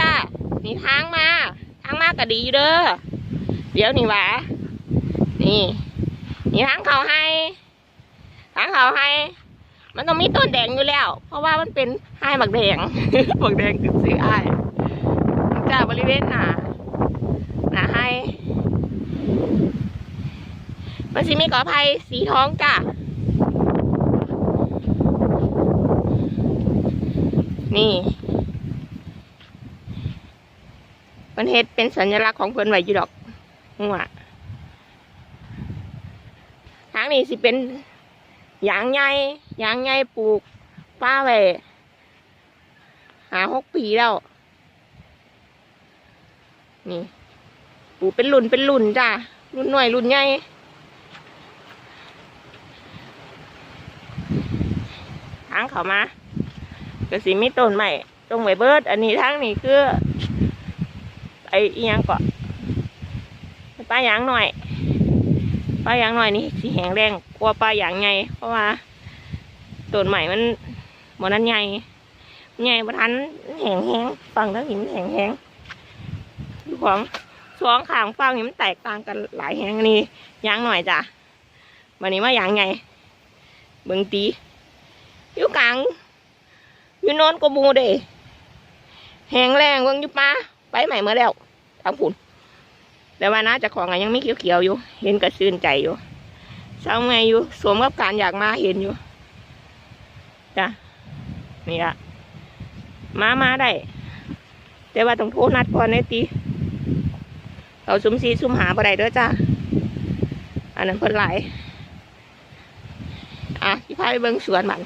จ้านี่ทางมา ทางมาก็ดีอยู่เด้อ เดี๋ยวนี่หวะนี่ นี่ทางเขาให้ ทางเขาให้ มันต้องมีต้นแดงอยู่แล้ว เพราะว่ามันเป็นให้บักแดงบักแดงคือซื้ออ้ายจ้าบริเวณหนาหนาให้มันสิมีกอไผ่สีท้องจ้านี่ มันเฮ็ดเป็นสัญลักษณ์ของเพิ่นไว้อยู่ดอกหัวทางนี้สิเป็นยางใหญ่ยางใหญ่ปลูกป้าไว้หาหกปีแล้ว นี่ ปลูกเป็นรุ่นเป็นรุ่นจ้ารุ่นหน่อยรุ่นใหญ่ทางเขามาก็สิมีต้นใหม่ตรงไว้เบิด อันนี้ทั้งนี้คือ ไอ้ยังเกาะปลาหยางหน่อยปลาหยางหน่อยนี่สีแหงแรงกลัวปลาหยางใหญ่เพราะว่าต้นใหม่มันหมดนั้นใหญ่ใหญ่ประทันแหงแหงฟังทั้งหินแหงแหงดูของสองขางฟังนี่มันแตกต่างกันหลายแหงนนี้ยางหน่อยจ้ะวันนี้มาหยางใหญ่เบิ่งตีอยู่กลางอยู่นอนก็มูเดแหงแรงเบิ่งอยู่ป้าไปใหม่เมื่อแล้ว ทางผุนแต่ว่าน่าจะของอะยังไม่เขียวๆอยู่ เห็นก็ชื่นใจอยู่เศร้าไงอยู่ สวมกับการอยากมาเห็นอยู่จ้ะนี่ละมามาได้ แต่ว่าต้องโทรนัดก่อนเนตีเราซุ่มซีซุ่มหาบ่ได้เด้อจ้าอันนั้นเพิ่นหลายอะพี่พาไปเบิ่งสวนมัน